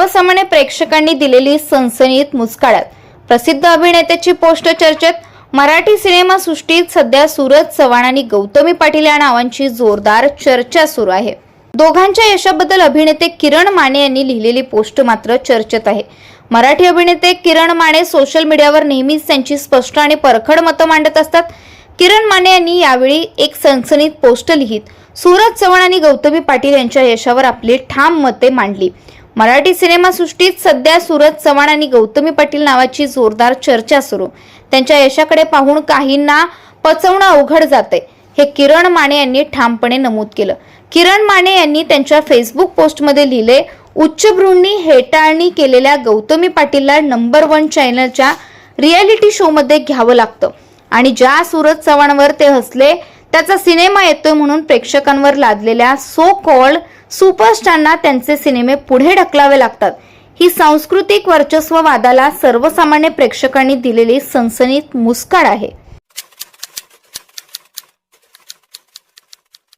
सर्वसामान्य प्रेक्षकांनी दिलेली सनसनीत मुस्काळात प्रसिद्ध अभिनेत्याची पोस्ट चर्चेत मराठी सिनेमा सृष्टीत सध्या सूरज चव्हाण आणि गौतमी पाटील या नावांची जोरदार चर्चा सुरू आहे. दोघांच्या यशाबद्दल अभिनेते किरण माने यांनी लिहिलेली पोस्ट मात्र चर्चेत आहे. मराठी अभिनेते किरण माने सोशल मीडियावर नेहमीच त्यांची स्पष्ट आणि परखड मतं मांडत असतात. किरण माने यांनी यावेळी एक सनसनीत पोस्ट लिहित सूरज चव्हाण आणि गौतमी पाटील यांच्या यशावर आपली ठाम मते मांडली. मराठी सिनेमासृष्टीत सध्या सूरज चव्हाण आणि गौतमी पाटील नावाची जोरदार चर्चा सुरू. त्यांच्या यशाकडे पाहून काहींना पचवणं अवघड जाते हे किरण माने यांनी ठामपणे नमूद केलं. किरण माने यांनी त्यांच्या फेसबुक पोस्टमध्ये लिहिले उच्चभ्रूंनी हेटाळणी केलेल्या गौतमी पाटीलला नंबर वन चॅनलच्या रियालिटी शोमध्ये घ्यावं लागतं. आणि ज्या सूरज चव्हाणवर ते हसले त्याचा सिनेमा येतोय म्हणून प्रेक्षकांवर लादलेल्या सो कॉल्ड सुपरस्टारना त्यांचे सिनेमे पुढे ढकलावे लागतात. ही सांस्कृतिक वर्चस्ववादाला सर्वसामान्य प्रेक्षकांनी दिलेली सनसनीत मुस्काड आहे.